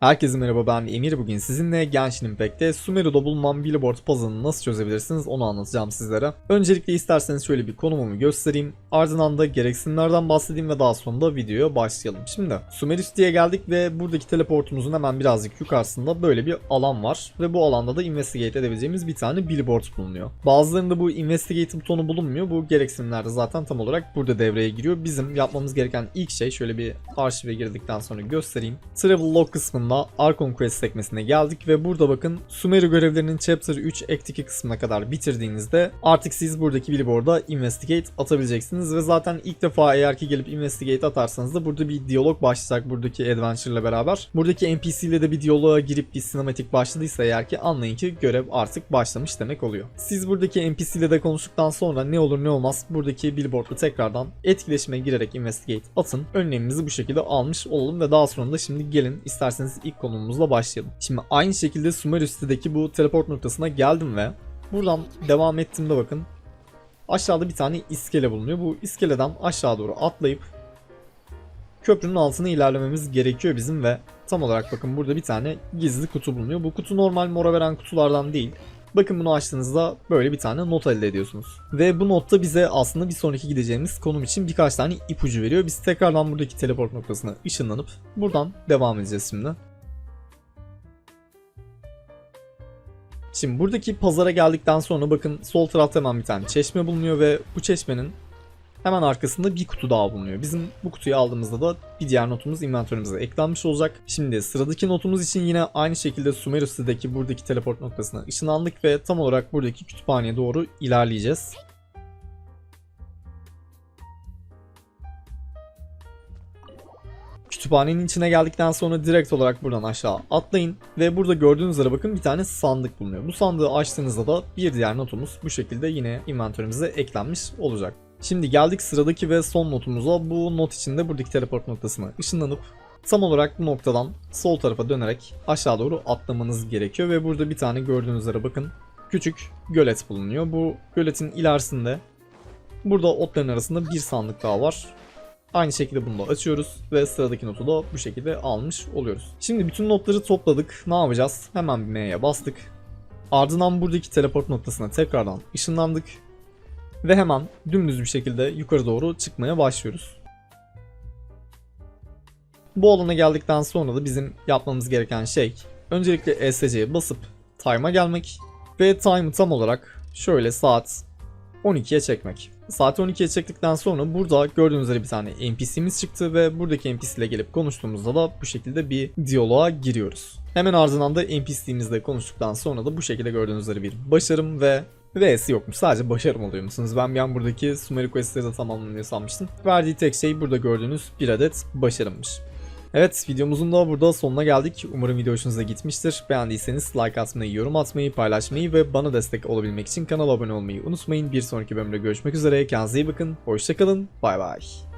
Herkese merhaba ben Emir bugün sizinle Genshin Impact'te Sumeru'da bulunan Billboard puzzle'ını nasıl çözebilirsiniz onu anlatacağım sizlere. Öncelikle isterseniz şöyle bir konumumu göstereyim. Ardından da gereksinimlerden bahsedeyim ve daha sonra da videoya başlayalım. Şimdi Sumerus diye geldik ve buradaki teleportumuzun hemen birazcık yukarısında böyle bir alan var. Ve bu alanda da investigate edebileceğimiz bir tane billboard bulunuyor. Bazılarında bu investigate butonu bulunmuyor. Bu gereksinimlerde zaten tam olarak burada devreye giriyor. Bizim yapmamız gereken ilk şey şöyle bir arşive girdikten sonra göstereyim. Travel log kısmında Archon Quest sekmesine geldik ve burada bakın Sumeru görevlerinin Chapter 3 Act 2 kısmına kadar bitirdiğinizde artık siz buradaki billboard'a investigate atabileceksiniz ve zaten ilk defa eğer ki gelip investigate atarsanız da burada bir diyalog başlayacak buradaki adventure ile beraber. Buradaki NPC ile de bir diyaloğa girip bir sinematik başladıysa eğer ki anlayın ki görev artık başlamış demek oluyor. Siz buradaki NPC ile de konuştuktan sonra ne olur ne olmaz buradaki billboard'la tekrardan etkileşime girerek investigate atın. Önlemimizi bu şekilde almış olalım ve daha sonra da şimdi gelin isterseniz ilk konumuzla başlayalım. Şimdi aynı şekilde Sumeru sitedeki bu teleport noktasına geldim ve buradan devam ettiğimde bakın aşağıda bir tane iskele bulunuyor. Bu iskeleden aşağı doğru atlayıp köprünün altına ilerlememiz gerekiyor bizim ve tam olarak bakın burada bir tane gizli kutu bulunuyor. Bu kutu normal mora veren kutulardan değil. Bakın bunu açtığınızda böyle bir tane not elde ediyorsunuz. Ve bu notta bize aslında bir sonraki gideceğimiz konum için birkaç tane ipucu veriyor. Biz tekrardan buradaki teleport noktasına ışınlanıp buradan devam edeceğiz şimdi. Şimdi buradaki pazara geldikten sonra bakın sol tarafta hemen bir tane çeşme bulunuyor ve bu çeşmenin hemen arkasında bir kutu daha bulunuyor. Bizim bu kutuyu aldığımızda da bir diğer notumuz inventörümüze eklenmiş olacak. Şimdi sıradaki notumuz için yine aynı şekilde Sumerus'taki buradaki teleport noktasına ışınlandık ve tam olarak buradaki kütüphaneye doğru ilerleyeceğiz. Kütüphanenin içine geldikten sonra direkt olarak buradan aşağı atlayın ve burada gördüğünüz üzere bakın bir tane sandık bulunuyor. Bu sandığı açtığınızda da bir diğer notumuz bu şekilde yine inventörümüze eklenmiş olacak. Şimdi geldik sıradaki ve son notumuza. Bu not içinde buradaki teleport noktasına ışınlanıp tam olarak bu noktadan sol tarafa dönerek aşağı doğru atlamanız gerekiyor ve burada bir tane gördüğünüz üzere bakın küçük gölet bulunuyor. Bu göletin ilerisinde burada otların arasında bir sandık daha var. Aynı şekilde bunu da açıyoruz ve sıradaki notu da bu şekilde almış oluyoruz. Şimdi bütün notları topladık. Ne yapacağız? Hemen bir M'ye bastık. Ardından buradaki teleport noktasına tekrardan ışınlandık. Ve hemen dümdüz bir şekilde yukarı doğru çıkmaya başlıyoruz. Bu alana geldikten sonra da bizim yapmamız gereken şey öncelikle ESC'ye basıp time'a gelmek ve time'ı tam olarak şöyle saat 12'ye çekmek. Saat 12'ye çektikten sonra burada gördüğünüz üzere bir tane NPC'miz çıktı ve buradaki NPC ile gelip konuştuğumuzda da bu şekilde bir diyaloğa giriyoruz. Hemen ardından da NPC'mizle konuştuktan sonra da bu şekilde gördüğünüz üzere bir başarım ve V'si yokmuş. Sadece başarım oluyor musunuz? Ben bir an buradaki Sumeru Quest'leri de tamamlanıyor sanmıştım. Verdiği tek şey burada gördüğünüz bir adet başarımmış. Evet videomuzun da burada sonuna geldik. Umarım video hoşunuza gitmiştir. Beğendiyseniz like atmayı, yorum atmayı, paylaşmayı ve bana destek olabilmek için kanala abone olmayı unutmayın. Bir sonraki bölümde görüşmek üzere. Kendinize iyi bakın. Hoşçakalın. Bay bay.